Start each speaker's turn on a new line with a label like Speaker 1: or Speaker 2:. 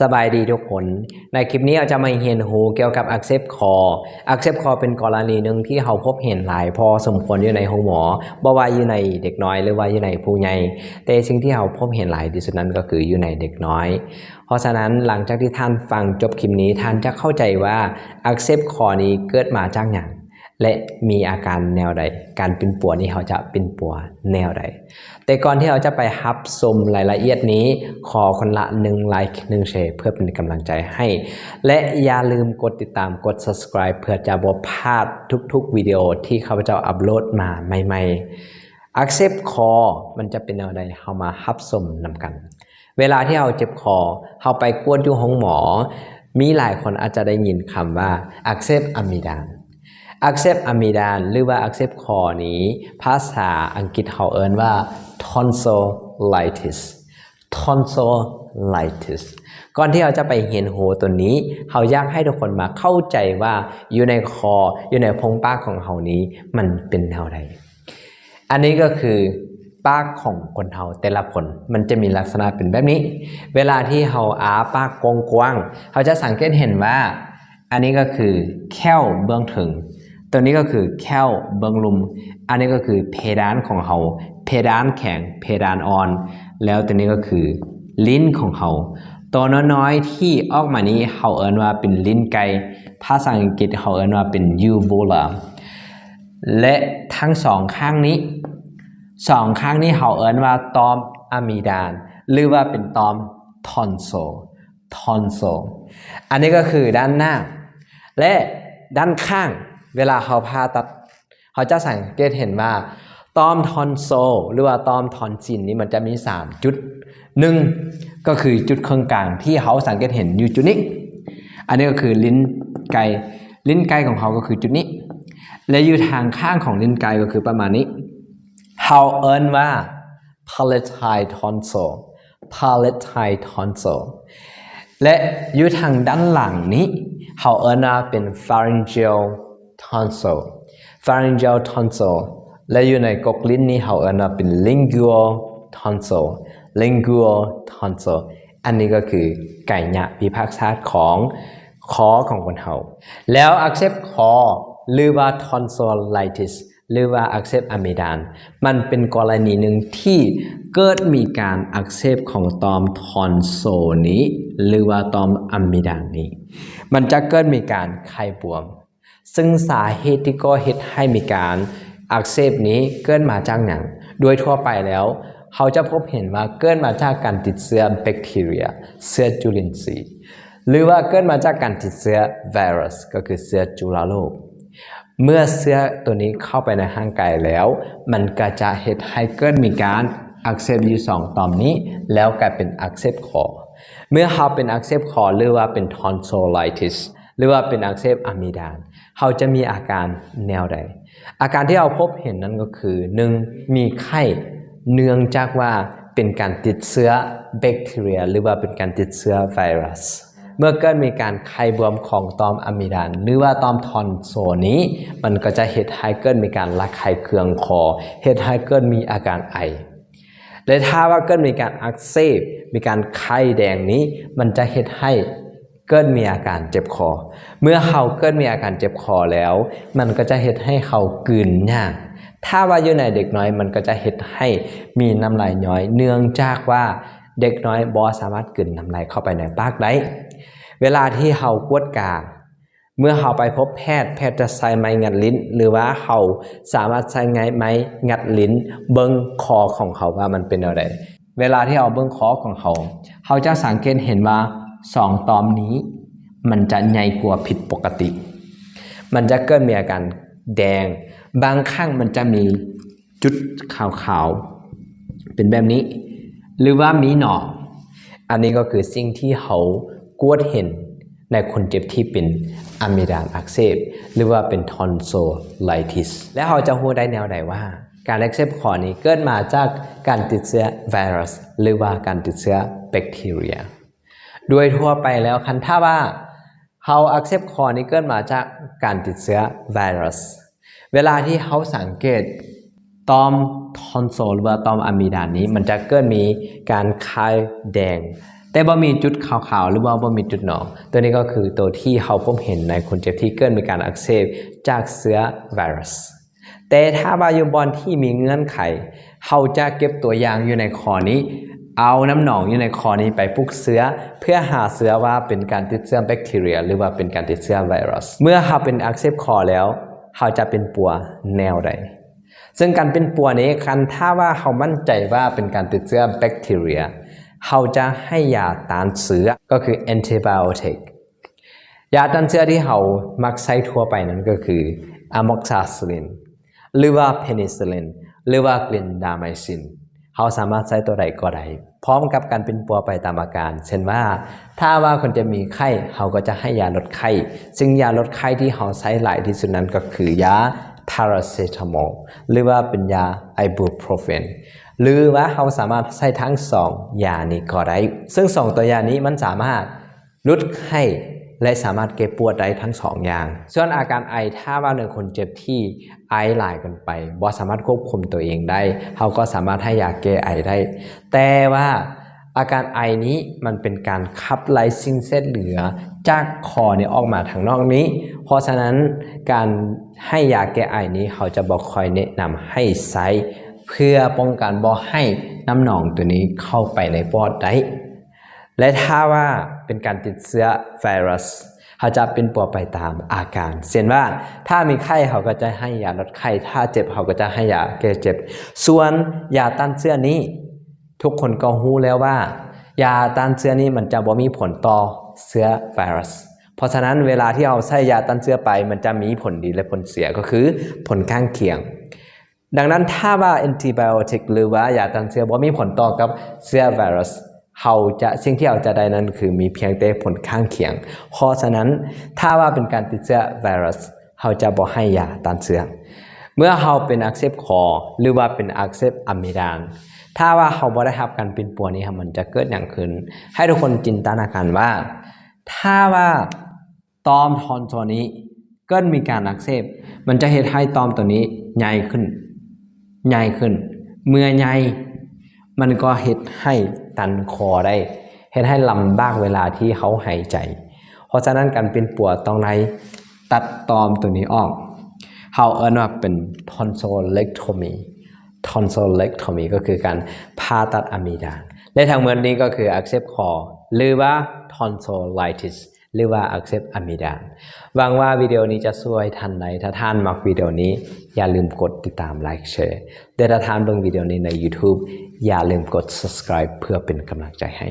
Speaker 1: สบายดีทุกคน ในคลิปนี้เราจะมาเรียนรู้เกี่ยวกับอักเสบคอ อักเสบคอเป็นกรณีหนึ่งที่เราพบเห็นหลายพอสมควรอยู่ในห้องหมอบ่ว่าอยู่ในเด็กน้อยหรือว่าอยู่ในผู้ใหญ่ แต่สิ่งที่เราพบเห็นหลายที่สุดนั้นก็คืออยู่ในเด็กน้อย เพราะฉะนั้นหลังจากที่ท่านฟังจบคลิปนี้ท่านจะเข้าใจว่าอักเสบคอนี้เกิดมาจากอย่าง และมีอาการแนวใด การเป็นปวนี้เขาจะเป็นปวแนวใด แต่ก่อนที่เราจะไปฮับชมรายละเอียดนี้ ขอคนละหนึ่งไลค์หนึ่งแชร์เพื่อเป็นกำลังใจให้ และอย่าลืมกดติดตามกด subscribe เพื่อจะบ่พลาดทุกๆวิดีโอที่ข้าพเจ้าอัปโหลดมาใหม่ๆอักเสบคอมันจะเป็นแนวใดเรามาฮับชมนำกัน เวลาที่เราเจ็บคอเราไปกวดอยู่ห้องหมอ มีหลายคนอาจจะได้ยินคำว่าอักเสบอะมิดาน อักเสบอะมิดานหรือว่าอักเสบคอนี้ ภาษาอังกฤษเขาเอ่นว่า tonsillitis tonsillitis ก่อนที่เราจะไปเห็นโหตัวนี้เขาอยากให้ทุกคนมาเข้าใจว่าอยู่ในคออยู่ในพงปากของเขานี้มันเป็นเท่าใดอันนี้ก็คือปากของคนเฮาแต่ละคนมันจะมีลักษณะเป็นแบบนี้ เวลาที่เฮาอาปากกว้างๆเขาจะสังเกตเห็นว่า อันนี้ก็คือแค้วเบื้องถึง ตัวนี้ก็คือแค้วเบื้องลุม อันนี้ก็คือเพดานของเขาเพดานแข็งเพดานอ่อน แล้วตัวนี้ก็คือลิ้นของเขาตัวน้อยๆที่ออกมานี้เขาเอ่นว่าเป็นลิ้นไก่ภาษาอังกฤษเขาเอ่นว่าเป็น uvula และทั้งสองข้างนี้สองข้างนี้เขาเอ่นว่าตอมอะมิดาน หรือว่าเป็นตอมทอนโซทอนโซอันนี้ก็คือด้านหน้า และด้านข้าง เวลาเขาผ่าตัด เขาจะสังเกตเห็นว่าตอมทอนโซ หรือว่าตอมทอนซินนี้มันจะมี 3 จุดหนึ่งก็คือจุดเครื่องกลางที่เขาสังเกตเห็นอยู่จุดนี้ อันนี้ก็คือลิ้นไก่ลิ้นไก่ของเขาก็คือจุดนี้ และอยู่ทางข้างของลิ้นไก่ก็คือประมาณนี้เขาเอิ้นว่า palatine tonsil palatine tonsil และอยู่ทางด้านหลังนี้เขาเอิ้นว่าเป็น pharyngeal tonsil pharyngeal tonsil และอยู่ในกกลิ้นนี้เขาเอิ้นว่าเป็น lingual tonsil lingual tonsil อันนี้ก็คือไก่หยะพิพากษาของคอของคนเฮาแล้วอักเสบคอหรือว่า tonsillitis หรือว่าอักเสบอะมิดาน มันเป็นกรณีหนึ่งที่เกิดมีการอักเสบของตอมทอนโซนี้ หรือว่าตอมอะมิดานนี้ มันจะเกิดมีการไข้บวม ซึ่งสาเหตุที่ก็เหตุให้มีการอักเสบนี้เกิดมาจากหนังโดยทั่วไปแล้ว เขาจะพบเห็นว่าเกิดมาจากการติดเชื้อแบคทีเรียเชื้อจุลินทรีย์ หรือว่าเกิดมาจากการติดเชื้อไวรัส ก็คือเชื้อจุลโรคเมื่อเชื้อตัวนี้เข้าไปในร่างกายแล้ว มันก็จะเหตุให้เกิดมีการอักเสบอยู่สองต่อมนี้ แล้วกลายเป็นอักเสบคอ เมื่อเขาเป็นอักเสบคอหรือว่าเป็น tonsillitis หรือว่าเป็นอักเสบอะมิดาน เขาจะมีอาการแนวใด อาการที่เราพบเห็นนั้นก็คือ 1. มีไข้เนื่องจากว่าเป็นการติดเชื้อแบคทีเรีย หรือว่าเป็นการติดเชื้อไวรัส เมื่อเกิดมีการไข้บวมของตอมอะมิดานหรือว่าตอมทอนโซนี้ มันก็จะเหตุให้เกิดมีการระคายเคืองคอเหตุให้เกิดมีอาการไอและถ้าว่าเกิดมีการอักเสบมีการไข้แดงนี้ มันจะเหตุให้ เกิดมีอาการเจ็บคอ เมื่อเขาเกิดมีอาการเจ็บคอแล้ว มันก็จะเหตุให้เขากลืนยาก ถ้าว่าอยู่ในเด็กน้อยมันก็จะเหตุให้มีน้ำลายย้อย เนื่องจากว่าเด็กน้อยบอสามารถกลืนน้ำลายเข้าไปในปากได้ เวลาที่เขากวดกา เมื่อเขาไปพบแพทย์ แพทย์จะใส่ไม้งัดลิ้น หรือว่าเขาสามารถใช้ไงไม้งัดลิ้น เบิ้งคอของเขาว่ามันเป็นอะไร เวลาที่เอาเบิ้งคอของเขา เขาจะสังเกตเห็นว่า สองตอมนี้ มันจะใหญ่กว่าผิดปกติ มันจะเกิดมีอาการแดง บางครั้งมันจะมีจุดขาวๆ เป็นแบบนี้ หรือว่ามีหนองอันนี้ก็คือสิ่งที่เขากวดเห็นในคนเจ็บที่เป็นอะมิดานอักเสบหรือว่าเป็นทอนโซไลติส และเขาจะรู้ได้แนวใดว่า การอักเสบคอนี้เกิดมาจากการติดเชื้อไวรัส หรือว่าการติดเชื้อแบคทีเรีย โดยทั่วไปแล้วคันถ้าว่าเขาอักเสบคอนี้เกิดมาจากการติดเชื้อไวรัส เวลาที่เขาสังเกตตอมทอนโซลหรือว่าตอมอะมิดานนี้ มันจะเกิดมีการคายแดง แต่บ่มีจุดขาวๆ หรือว่าบ่มีจุดหนอง ตัวนี้ก็คือตัวที่เขาพบเห็นในคนเจ็บที่เกิดมีการอักเสบจากเชื้อไวรัส แต่ถ้าบาอยู่บอนที่มีเงื่อนไขเขาจะเก็บตัวอย่างอยู่ในคอนี้ เอาน้ำหนองอยู่ในคอนี้ไปปลุกเชื้อ เพื่อหาเชื้อว่าเป็นการติดเชื้อแบคทีเรีย หรือว่าเป็นการติดเชื้อไวรัส เมื่อเขาเป็นอักเสบคอแล้วเขาจะเป็นปัวแนวใดซึ่งการเป็นปัวนี้คันถ้าว่าเขามั่นใจว่าเป็นการติดเชื้อแบคทีเรียเขาจะให้ยาต้านเชื้อก็คือ antibiotic ยาต้านเชื้อที่เขามักใช้ทั่วไปนั้นก็คืออะม็อกซาซิลินหรือว่าเพนิซิลลินหรือว่ากลินดาไมซิน เขาสามารถใช้ตัวใดก็ได้พร้อมกับการเป็นปัวไปตามอาการ เช่นว่า ถ้าว่าคนจะมีไข้เขาก็จะให้ยาลดไข้ ซึ่งยาลดไข้ที่เขาใช้หลายที่สุดนั้นก็คือยาพาราเซตามอลหรือว่าเป็นยาไอบูโปรเฟนหรือว่าเขาสามารถใช้ทั้งสองยานี้ก็ได้ซึ่งสองตัวยานี้มันสามารถลดไข้ และสามารถเก็บปวดได้ทั้งสองอย่าง ส่วนอาการไอถ้าว่าหนึ่งคนเจ็บที่ไอหลายเกันไปบ่สามารถควบคุมตัวเองได้เขาก็สามารถให้ยาแก้ไอได้ แต่ว่าอาการไอนี้มันเป็นการขับไล่สิ่งเส้นเหลือจากคอเนี่ยออกมาทางนอกนี้ เพราะฉะนั้นการให้ยาแก้ไอนี้เขาจะบอกคอยแนะนำให้ใช้เพื่อป้องกันบ่ให้น้ำหนองตัวนี้เข้าไปในปอดได้ และถ้าว่าเป็นการติดเชื้อไวรัสเขาจะเป็นปัวไปตามอาการ เช่นว่าถ้ามีไข้เขาก็จะให้ยาลดไข้ ถ้าเจ็บเขาก็จะให้ยาแก้เจ็บ ส่วนยาต้านเชื้อนี้ ทุกคนก็รู้แล้วว่า ยาต้านเชื้อนี้มันจะบ่มีผลต่อเชื้อไวรัส เพราะฉะนั้นเวลาที่เราใช้ยาต้านเชื้อไป มันจะมีผลดีและผลเสียก็คือผลข้างเคียง ดังนั้นถ้าว่าแอนติไบโอติกหรือว่ายาต้านเชื้อบ่มีผลต่อกับเชื้อไวรัส เขาจะสิ่งที่เราจะได้นั้นคือมีเพียงแต่ผลข้างเคียง เพราะฉะนั้นถ้าว่าเป็นการติดเชื้อไวรัสเขาจะบ่ให้ยาต้านเชื้อเมื่อเขาเป็นอักเสบคอหรือว่าเป็นอักเสบอะมิดานถ้าว่าเขาบ่ได้รับการเป็นปวนี้ครับมันจะเกิดอย่างขึ้น ให้ทุกคนจินตนาการว่า ถ้าว่าตอมทอนตัวนี้เกิดมีการอักเสบมันจะเฮ็ดให้ตอมตัวนี้ใหญ่ขึ้น ใหญ่ขึ้น เมื่อใหญ่มันก็เฮ็ดให้ ตันคอได้เฮ็ดให้ลำบากเวลาที่เขาหายใจ เพราะฉะนั้นการเป็นปวดต้องในตัดตอมตัวนี้ออกเขาเอิ้นว่าเป็น tonsillectomy tonsillectomy ก็คือการผ่าตัดอะมิดานและทั้งหมดนี้ก็คืออักเสบคอหรือว่า tonsillitis หรือว่าอักเสบอะมิดานหวังว่าวิดีโอนี้จะช่วยท่านใดถ้าท่านมักวิดีโอนี้ อย่าลืมกดติดตามไลค์แชร์แต่ถ้าท่านเบิ่งวิดีโอนี้ใน YouTube อย่าลืมกด subscribe เพื่อเป็นกำลังใจให้